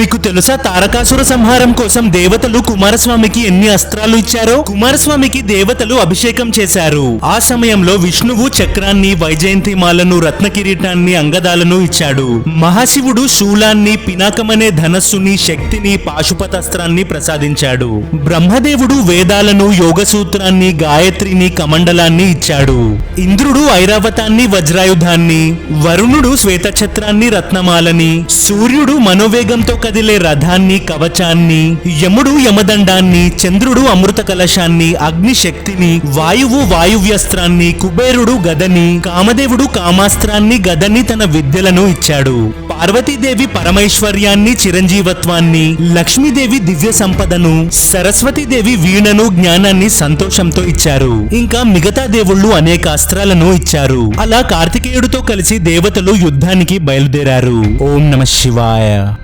మీకు తెలుసా తారకాసుర సంహారం కోసం దేవతలు కుమారస్వామికి ఎన్ని అస్త్రాలు ఇచ్చారో? కుమారస్వామికి దేవతలు అభిషేకం చేశారు. ఆ సమయంలో విష్ణువు చక్రాన్ని వైజయంతి మాలను రత్న కిరీటాన్ని అంగదాలను ఇచ్చాడు. మహాశివుడు శూలాన్ని పినాకమనే ధనస్సుని శక్తిని పాశుపతాస్త్రాన్ని ప్రసాదించాడు. బ్రహ్మదేవుడు వేదాలను యోగ సూత్రాన్ని గాయత్రిని కమండలాన్ని ఇచ్చాడు. ఇంద్రుడు ఐరావతాన్ని వజ్రాయుధాన్ని వరుణుడు శ్వేతఛత్రాన్ని రత్నమాలని సూర్యుడు మనోవేగంతో కదిలే రథాన్ని కవచాన్ని యముడు యమదండాన్ని చంద్రుడు అమృత కలశాన్ని అగ్ని శక్తిని వాయువు వాయువ్యస్త్రాన్ని కుబేరుడు గదని కామదేవుడు కామాస్త్రాన్ని గదని తన విద్యలను ఇచ్చాడు. పార్వతీదేవి పరమైశ్వర్యాన్ని చిరంజీవత్వాన్ని లక్ష్మీదేవి దివ్య సంపదను సరస్వతీదేవి వీణను జ్ఞానాన్ని సంతోషంతో ఇచ్చారు. ఇంకా మిగతా దేవుళ్ళు అనేక అస్త్రాలను ఇచ్చారు. అలా కార్తికేయుడితో కలిసి దేవతలు యుద్ధానికి బయలుదేరారు. ఓం నమ శివాయ.